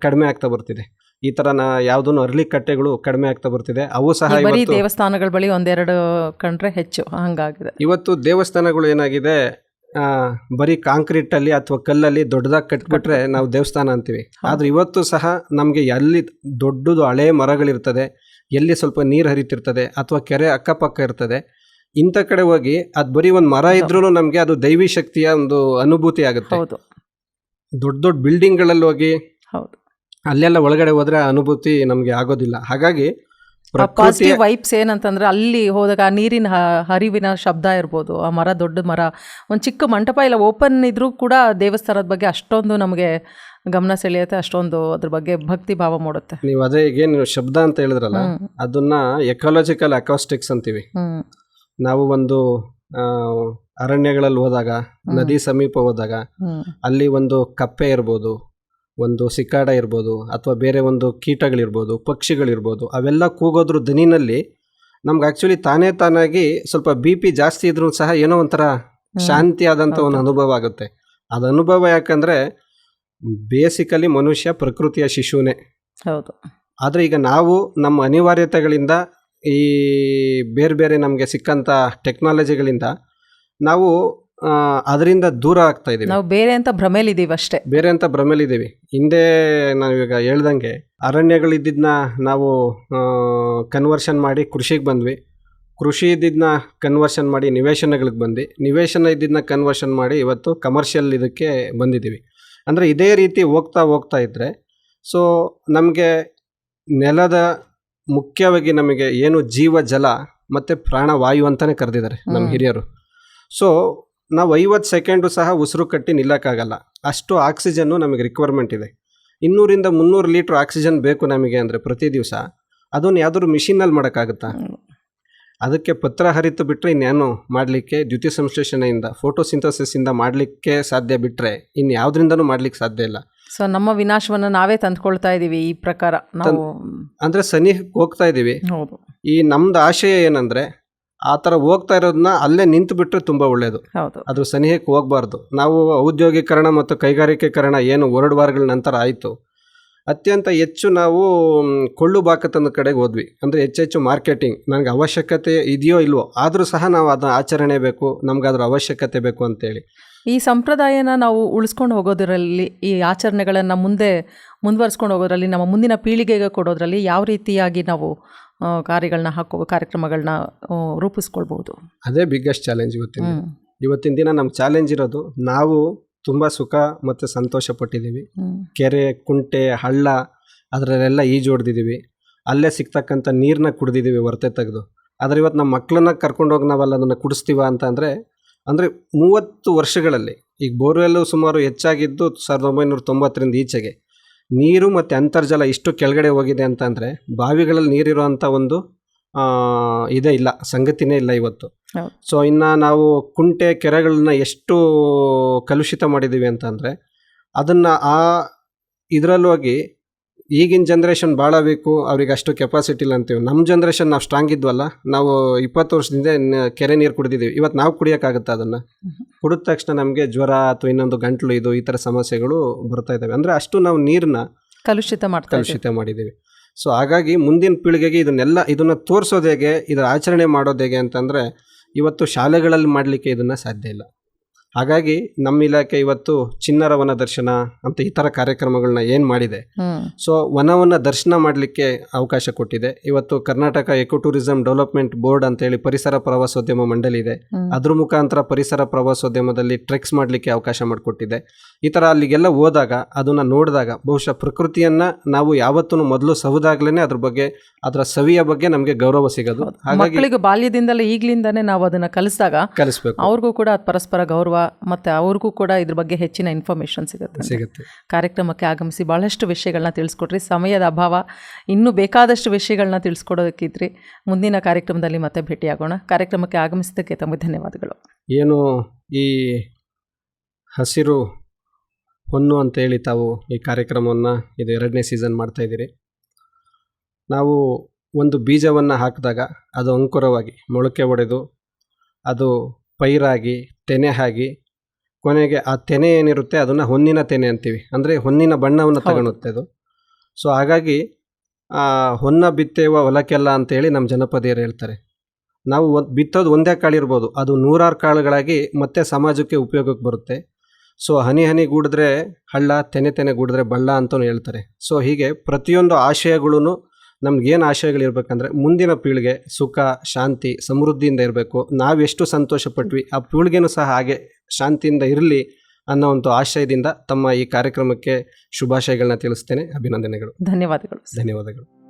ಕಡಿಮೆ ಆಗ್ತಾ ಬರ್ತಿದೆ. ಈ ತರ ಯಾವ್ದು ಅರ್ಲಿ ಕಟ್ಟೆಗಳು ಕಡಿಮೆ ಆಗ್ತಾ ಬರ್ತಿದೆ. ಅವು ಸಹ ದೇವಸ್ಥಾನಗಳ ಬಳಿ ಒಂದೆರಡು ಕಂಡ್ರೆ ಹೆಚ್ಚು. ಹಂಗಾಗಿದೆ. ಇವತ್ತು ದೇವಸ್ಥಾನಗಳು ಏನಾಗಿದೆ? ಬರೀ ಕಾಂಕ್ರೀಟಲ್ಲಿ ಅಥವಾ ಕಲ್ಲಲ್ಲಿ ದೊಡ್ಡದಾಗಿ ಕಟ್ಬಿಟ್ರೆ ನಾವು ದೇವಸ್ಥಾನ ಅಂತೀವಿ. ಆದ್ರೆ ಇವತ್ತು ಸಹ ನಮಗೆ ಎಲ್ಲಿ ದೊಡ್ಡದು ಹಳೆ ಮರಗಳಿರ್ತದೆ ಎಲ್ಲಿ ಸ್ವಲ್ಪ ನೀರು ಹರಿತಿರ್ತದೆ ಅಥವಾ ಕೆರೆ ಅಕ್ಕಪಕ್ಕ ಇರ್ತದೆ ಇಂಥ ಕಡೆ ಹೋಗಿ ಅದು ಬರೀ ಒಂದು ಮರ ಇದ್ರೂ ನಮಗೆ ಅದು ದೈವಿ ಶಕ್ತಿಯ ಒಂದು ಅನುಭೂತಿ ಆಗುತ್ತೆ. ದೊಡ್ಡ ದೊಡ್ಡ ಬಿಲ್ಡಿಂಗ್ಗಳಲ್ಲಿ ಹೋಗಿ ಹೌದು. ಅಲ್ಲೆಲ್ಲ ಒಳಗಡೆ ಹೋದ್ರೆ ಆ ಅನುಭೂತಿ ನಮಗೆ ಆಗೋದಿಲ್ಲ. ಹಾಗಾಗಿ ಪಾಸಿಟಿವ್ ವೈಬ್ಸ್ ಏನಂತಂದ್ರೆ ಅಲ್ಲಿ ಹೋದಾಗ ಆ ನೀರಿನ ಹ- ಹರಿವಿನ ಶಬ್ದ ಇರ್ಬೋದು ಆ ಮರ ದೊಡ್ಡ ಮರ ಒಂದು ಚಿಕ್ಕ ಮಂಟಪ ಇಲ್ಲ ಓಪನ್ ಇದ್ರೂ ಕೂಡ ದೇವಸ್ಥಾನದ ಬಗ್ಗೆ ಅಷ್ಟೊಂದು ನಮಗೆ ಗಮನ ಸೆಳೆಯುತ್ತೆ ಅಷ್ಟೊಂದು ಅದ್ರ ಬಗ್ಗೆ ಭಕ್ತಿ ಭಾವ ಮೂಡುತ್ತೆ. ನೀವು ಅದೇ ಈಗೇನು ಶಬ್ದ ಅಂತ ಹೇಳಿದ್ರಲ್ಲ. ಅದನ್ನ ಎಕಾಲಜಿಕಲ್ ಅಕಾಸ್ಟಿಕ್ಸ್ ಅಂತೀವಿ. ಹ್ಮ್. ನಾವು ಒಂದು ಆ, ಅರಣ್ಯಗಳಲ್ಲಿ ಹೋದಾಗ ನದಿ ಸಮೀಪ ಹೋದಾಗ ಹ್ಮ್. ಅಲ್ಲಿ ಒಂದು ಕಪ್ಪೆ ಇರ್ಬೋದು ಒಂದು ಸಿಕ್ಕಾಡ ಇರ್ಬೋದು ಅಥವಾ ಬೇರೆ ಒಂದು ಕೀಟಗಳಿರ್ಬೋದು ಪಕ್ಷಿಗಳಿರ್ಬೋದು ಅವೆಲ್ಲ ಕೂಗೋದ್ರ ದನಿನಲ್ಲಿ ನಮ್ಗೆ ಆ್ಯಕ್ಚುಲಿ ತಾನೇ ತಾನಾಗಿ ಸ್ವಲ್ಪ ಬಿ ಪಿ ಜಾಸ್ತಿ ಇದ್ರೂ ಸಹ ಏನೋ ಒಂಥರ ಶಾಂತಿ ಆದಂಥ ಒಂದು ಅನುಭವ ಆಗುತ್ತೆ. ಅದು ಅನುಭವ ಯಾಕಂದರೆ ಬೇಸಿಕಲಿ ಮನುಷ್ಯ ಪ್ರಕೃತಿಯ ಶಿಶುನೇ. ಹೌದು. ಆದರೆ ಈಗ ನಾವು ನಮ್ಮ ಅನಿವಾರ್ಯತೆಗಳಿಂದ ಈ ಬೇರೆ ಬೇರೆ ನಮಗೆ ಸಿಕ್ಕಂಥ ಟೆಕ್ನಾಲಜಿಗಳಿಂದ ನಾವು ಅದರಿಂದ ದೂರ ಆಗ್ತಾ ಇದೀವಿ. ನಾವು ಬೇರೆ ಅಂತ ಭ್ರಮೇಲಿದ್ದೀವಿ ಅಷ್ಟೇ. ಬೇರೆ ಅಂತ ಭ್ರಮೇಲಿದ್ದೀವಿ ಹಿಂದೆ ನಾವೀಗ ಹೇಳ್ದಂಗೆ ಅರಣ್ಯಗಳಿದ್ದನ್ನ ನಾವು ಕನ್ವರ್ಷನ್ ಮಾಡಿ ಕೃಷಿಗೆ ಬಂದ್ವಿ. ಕೃಷಿ ಇದ್ದಿದ್ದನ್ನ ಕನ್ವರ್ಷನ್ ಮಾಡಿ ನಿವೇಶನಗಳಿಗೆ ಬಂದು ನಿವೇಶನ ಇದ್ದಿದ್ದನ್ನ ಕನ್ವರ್ಷನ್ ಮಾಡಿ ಇವತ್ತು ಕಮರ್ಷಿಯಲ್ ಇದಕ್ಕೆ ಬಂದಿದ್ದೀವಿ. ಅಂದರೆ ಇದೇ ರೀತಿ ಹೋಗ್ತಾ ಹೋಗ್ತಾ ಇದ್ದರೆ ಸೊ ನಮಗೆ ನೆಲದ ಮುಖ್ಯವಾಗಿ ನಮಗೆ ಏನು ಜೀವ ಜಲ ಮತ್ತು ಪ್ರಾಣವಾಯು ಅಂತಲೇ ಕರೆದಿದ್ದಾರೆ ನಮ್ಮ ಹಿರಿಯರು. ಸೊ ನಾವು ಐವತ್ತು ಸೆಕೆಂಡು ಸಹ ಉಸಿರು ಕಟ್ಟಿ ನಿಲ್ಲಕ್ಕಾಗಲ್ಲ. ಅಷ್ಟು ಆಕ್ಸಿಜನ್ನು ನಮಗೆ ರಿಕ್ವೈರ್ಮೆಂಟ್ ಇದೆ. ಇನ್ನೂರಿಂದ ಮುನ್ನೂರು ಲೀಟ್ರ್ ಆಕ್ಸಿಜನ್ ಬೇಕು ನಮಗೆ ಅಂದರೆ ಪ್ರತಿ ದಿವಸ. ಅದನ್ನು ಯಾವ್ದಾದ್ರು ಮಿಷಿನಲ್ಲಿ ಮಾಡೋಕ್ಕಾಗುತ್ತಾ? ಅದಕ್ಕೆ ಪತ್ರ ಹರಿತು ಬಿಟ್ಟರೆ ಇನ್ನೇನು ಮಾಡಲಿಕ್ಕೆ ದ್ಯುತಿ ಸಂಶ್ಲೇಷಣೆಯಿಂದ ಫೋಟೋಸಿಂಥಸಿಸಿಂದ ಮಾಡಲಿಕ್ಕೆ ಸಾಧ್ಯ ಬಿಟ್ಟರೆ ಇನ್ನು ಯಾವುದರಿಂದನೂ ಮಾಡಲಿಕ್ಕೆ ಸಾಧ್ಯ ಇಲ್ಲ. ಸೊ ನಮ್ಮ ವಿನಾಶವನ್ನು ನಾವೇ ತಂದ್ಕೊಳ್ತಾ ಇದ್ದೀವಿ ಈ ಪ್ರಕಾರ. ನಾವು ಅಂದರೆ ಸನಿಹಕ್ಕೆ ಹೋಗ್ತಾ ಇದ್ದೀವಿ ಈ ನಮ್ದು ಆಶಯ ಏನಂದರೆ ಆ ಥರ ಹೋಗ್ತಾ ಇರೋದನ್ನ ಅಲ್ಲೇ ನಿಂತು ಬಿಟ್ಟರೆ ತುಂಬ ಒಳ್ಳೆಯದು ಹೌದು. ಅದು ಸನಿಹಕ್ಕೆ ಹೋಗಬಾರ್ದು. ನಾವು ಔದ್ಯೋಗೀಕರಣ ಮತ್ತು ಕೈಗಾರಿಕೀಕರಣ ಏನು ಹೊರಡು ವಾರಗಳ ನಂತರ ಆಯಿತು. ಅತ್ಯಂತ ಹೆಚ್ಚು ನಾವು ಕೊಳ್ಳು ಬಾಕತನ ಕಡೆಗೆ ಹೋದ್ವಿ. ಅಂದರೆ ಹೆಚ್ಚೆಚ್ಚು ಮಾರ್ಕೆಟಿಂಗ್. ನನಗೆ ಅವಶ್ಯಕತೆ ಇದೆಯೋ ಇಲ್ವೋ ಆದರೂ ಸಹ ನಾವು ಅದನ್ನ ಆಚರಣೆ ಬೇಕು ನಮ್ಗೆ ಅದರ ಅವಶ್ಯಕತೆ ಬೇಕು ಅಂತೇಳಿ. ಈ ಸಂಪ್ರದಾಯನ ನಾವು ಉಳಿಸ್ಕೊಂಡು ಹೋಗೋದರಲ್ಲಿ ಈ ಆಚರಣೆಗಳನ್ನು ಮುಂದೆ ಮುಂದುವರಿಸ್ಕೊಂಡು ಹೋಗೋದ್ರಲ್ಲಿ ನಮ್ಮ ಮುಂದಿನ ಪೀಳಿಗೆಗೆ ಕೊಡೋದ್ರಲ್ಲಿ ಯಾವ ರೀತಿಯಾಗಿ ನಾವು ಕಾರ್ಯಗಳನ್ನ ಹಾಕೋ ಕಾರ್ಯಕ್ರಮಗಳನ್ನ ರೂಪಿಸ್ಕೊಳ್ಬಹುದು ರೂಪಿಸ್ಕೊಳ್ಬೋದು. ಅದೇ ಬಿಗ್ಗೆಸ್ಟ್ ಚಾಲೆಂಜ್ ಇವತ್ತಿನ ಇವತ್ತಿನ ದಿನ ನಮ್ಮ ಚಾಲೆಂಜ್ ಇರೋದು ನಾವು ತುಂಬ ಸುಖ ಮತ್ತು ಸಂತೋಷ ಪಟ್ಟಿದ್ದೀವಿ. ಕೆರೆ ಕುಂಟೆ ಹಳ್ಳ ಅದರಲ್ಲೆಲ್ಲ ಈಜು ಹೊಡೆದಿದ್ದೀವಿ. ಅಲ್ಲೇ ಸಿಗ್ತಕ್ಕಂಥ ನೀರನ್ನ ಕುಡ್ದಿದ್ದೀವಿ ಹೊರತೆ ತೆಗೆದು. ಆದರೆ ಇವತ್ತು ನಮ್ಮ ಮಕ್ಕಳನ್ನ ಕರ್ಕೊಂಡೋಗಿ ನಾವೆಲ್ಲ ಅದನ್ನು ಕುಡಿಸ್ತೀವ ಅಂತ ಅಂದರೆ ಅಂದರೆ ಮೂವತ್ತು ವರ್ಷಗಳಲ್ಲಿ ಈಗ ಬೋರ್ವೆಲ್ಲು ಸುಮಾರು ಹೆಚ್ಚಾಗಿದ್ದು ಸಾವಿರದ ಒಂಬೈನೂರ ತೊಂಬತ್ತರಿಂದ ಈಚೆಗೆ ನೀರು ಮತ್ತು ಅಂತರ್ಜಲ ಇಷ್ಟು ಕೆಳಗಡೆ ಹೋಗಿದೆ ಅಂತಂದರೆ ಬಾವಿಗಳಲ್ಲಿ ನೀರಿರುವಂಥ ಒಂದು ಇದೇ ಇಲ್ಲ ಸಂಗತಿನೇ ಇಲ್ಲ ಇವತ್ತು. ಸೊ ಇನ್ನು ನಾವು ಕುಂಟೆ ಕೆರೆಗಳನ್ನ ಎಷ್ಟು ಕಲುಷಿತ ಮಾಡಿದ್ದೀವಿ ಅಂತಂದರೆ ಅದನ್ನು ಆ ಇದರಲ್ಲೋಗಿ ಹೋಗಿ ಈಗಿನ ಜನ್ರೇಷನ್ ಭಾಳ ಬೇಕು ಅವ್ರಿಗೆ ಅಷ್ಟು ಕೆಪಾಸಿಟಿ ಇಲ್ಲ ಅಂತೀವಿ. ನಮ್ಮ ಜನ್ರೇಷನ್ ನಾವು ಸ್ಟ್ರಾಂಗ್ ಇದ್ವಲ್ಲ ನಾವು ಇಪ್ಪತ್ತು ವರ್ಷದಿಂದ ಕೆರೆ ನೀರು ಕುಡಿದಿದ್ದೀವಿ ಇವತ್ತು ನಾವು ಕುಡಿಯೋಕ್ಕಾಗುತ್ತೆ ಅದನ್ನು? ಕುಡಿದ ತಕ್ಷಣ ನಮಗೆ ಜ್ವರ ಅಥವಾ ಇನ್ನೊಂದು ಗಂಟ್ಲು ಇದು ಈ ಥರ ಸಮಸ್ಯೆಗಳು ಬರ್ತಾ ಇದ್ದಾವೆ ಅಂದರೆ ಅಷ್ಟು ನಾವು ನೀರನ್ನ ಕಲುಷಿತ ಮಾಡಿ ಕಲುಷಿತ ಮಾಡಿದ್ದೀವಿ ಸೊ ಹಾಗಾಗಿ ಮುಂದಿನ ಪೀಳಿಗೆಗೆ ಇದನ್ನೆಲ್ಲ ಇದನ್ನು ತೋರಿಸೋದು ಹೇಗೆ ಇದರ ಆಚರಣೆ ಮಾಡೋದು ಹೇಗೆ ಅಂತಂದರೆ ಇವತ್ತು ಶಾಲೆಗಳಲ್ಲಿ ಮಾಡಲಿಕ್ಕೆ ಇದನ್ನು ಸಾಧ್ಯ ಇಲ್ಲ. ಹಾಗಾಗಿ ನಮ್ಮ ಇಲಾಖೆ ಇವತ್ತು ಚಿನ್ನರ ವನ ದರ್ಶನ ಅಂತ ಈ ಥರ ಕಾರ್ಯಕ್ರಮಗಳನ್ನ ಏನು ಮಾಡಿದೆ. ಸೊ ವನವನ್ನು ದರ್ಶನ ಮಾಡಲಿಕ್ಕೆ ಅವಕಾಶ ಕೊಟ್ಟಿದೆ. ಇವತ್ತು Karnataka eco tourism development board ಅಂತೇಳಿ ಪರಿಸರ ಪ್ರವಾಸೋದ್ಯಮ ಮಂಡಳಿ ಇದೆ. ಅದ್ರ ಮುಖಾಂತರ ಪರಿಸರ ಪ್ರವಾಸೋದ್ಯಮದಲ್ಲಿ ಟ್ರೆಕ್ಸ್ ಮಾಡಲಿಕ್ಕೆ ಅವಕಾಶ ಮಾಡಿಕೊಟ್ಟಿದೆ. ಈ ಥರ ಅಲ್ಲಿಗೆಲ್ಲ ಹೋದಾಗ ಅದನ್ನು ನೋಡಿದಾಗ ಬಹುಶಃ ಪ್ರಕೃತಿಯನ್ನು ನಾವು ಯಾವತ್ತೂ ಮೊದಲು ಸವುದಾಗ್ಲೇ ಅದ್ರ ಬಗ್ಗೆ ಅದರ ಸವಿಯ ಬಗ್ಗೆ ನಮಗೆ ಗೌರವ ಸಿಗೋದು. ಹಾಗಾಗಿ ಬಾಲ್ಯದಿಂದಲೇ ಈಗಲಿಂದಲೇ ನಾವು ಅದನ್ನ ಕಲಿಸಿದಾಗ ಕಲಿಸ್ಬೇಕು. ಅವ್ರಿಗೂ ಕೂಡ ಪರಸ್ಪರ ಗೌರವ ಮತ್ತೆ ಅವ್ರಿಗೂ ಕೂಡ ಇದ್ರ ಬಗ್ಗೆ ಹೆಚ್ಚಿನ ಇನ್ಫಾರ್ಮೇಶನ್ ಸಿಗುತ್ತೆ ಸಿಗುತ್ತೆ. ಕಾರ್ಯಕ್ರಮಕ್ಕೆ ಆಗಮಿಸಿ ಭಾಳಷ್ಟು ವಿಷಯಗಳನ್ನ ತಿಳಿಸ್ಕೊಟ್ರಿ. ಸಮಯದ ಅಭಾವ ಇನ್ನೂ ಬೇಕಾದಷ್ಟು ವಿಷಯಗಳನ್ನ ತಿಳಿಸ್ಕೊಡೋದಕ್ಕಿದ್ರಿ. ಮುಂದಿನ ಕಾರ್ಯಕ್ರಮದಲ್ಲಿ ಮತ್ತೆ ಭೇಟಿಯಾಗೋಣ. ಕಾರ್ಯಕ್ರಮಕ್ಕೆ ಆಗಮಿಸಿದ್ದಕ್ಕೆ ತಮಗೆ ಧನ್ಯವಾದಗಳು. ಏನು ಈ ಹಸಿರು ಹೊನ್ನು ಅಂತೇಳಿ ತಾವು ಈ ಕಾರ್ಯಕ್ರಮವನ್ನು ಇದು ಎರಡನೇ ಸೀಸನ್ ಮಾಡ್ತಾಯಿದ್ದೀರಿ ನಾವು ಒಂದು ಬೀಜವನ್ನು ಹಾಕಿದಾಗ ಅದು ಅಂಕುರವಾಗಿ ಮೊಳಕೆ ಒಡೆದು ಅದು ಪೈರಾಗಿ ತೆನೆ ಹಾಗೆ ಕೊನೆಗೆ ಆ ತೆನೆ ಏನಿರುತ್ತೆ ಅದನ್ನು ಹೊನ್ನಿನ ತೆನೆ ಅಂತೀವಿ. ಅಂದರೆ ಹೊನ್ನಿನ ಬಣ್ಣವನ್ನು. ತಗೊಳುತ್ತೆ ಅದು. ಸೊ ಹಾಗಾಗಿ ಆ, ಹೊನ್ನ ಬಿತ್ತೇವ ಹೊಲಕ್ಕೆಲ್ಲ ಅಂತೇಳಿ ನಮ್ಮ ಜನಪದಿಯರು ಹೇಳ್ತಾರೆ. ನಾವು ಬಿತ್ತೋದು ಒಂದೇ ಕಾಳಿರ್ಬೋದು ಅದು ನೂರಾರು ಕಾಳುಗಳಾಗಿ ಮತ್ತೆ ಸಮಾಜಕ್ಕೆ ಉಪಯೋಗಕ್ಕೆ ಬರುತ್ತೆ. ಸೊ ಹನಿ ಹನಿ ಗೂಡಿದ್ರೆ ಹಳ್ಳ ತೆನೆ ತೆನೆ ಗೂಡಿದ್ರೆ ಬಳ್ಳ ಅಂತಲೂ ಹೇಳ್ತಾರೆ. ಸೊ ಹೀಗೆ ಪ್ರತಿಯೊಂದು ಆಶಯಗಳೂ ನಮ್ಗೇನು ಆಶಯಗಳಿರ್ಬೇಕಂದ್ರೆ ಮುಂದಿನ ಪೀಳಿಗೆ ಸುಖ ಶಾಂತಿ ಸಮೃದ್ಧಿಯಿಂದ ಇರಬೇಕು. ನಾವೆಷ್ಟು ಸಂತೋಷ ಪಟ್ವಿ ಆ ಪೀಳಿಗೆನೂ ಸಹ ಹಾಗೆ ಶಾಂತಿಯಿಂದ ಇರಲಿ ಅನ್ನೋ ಒಂದು ಆಶಯದಿಂದ ತಮ್ಮ ಈ ಕಾರ್ಯಕ್ರಮಕ್ಕೆ ಶುಭಾಶಯಗಳನ್ನ ತಿಳಿಸ್ತೇನೆ. ಅಭಿನಂದನೆಗಳು. ಧನ್ಯವಾದಗಳು ಧನ್ಯವಾದಗಳು.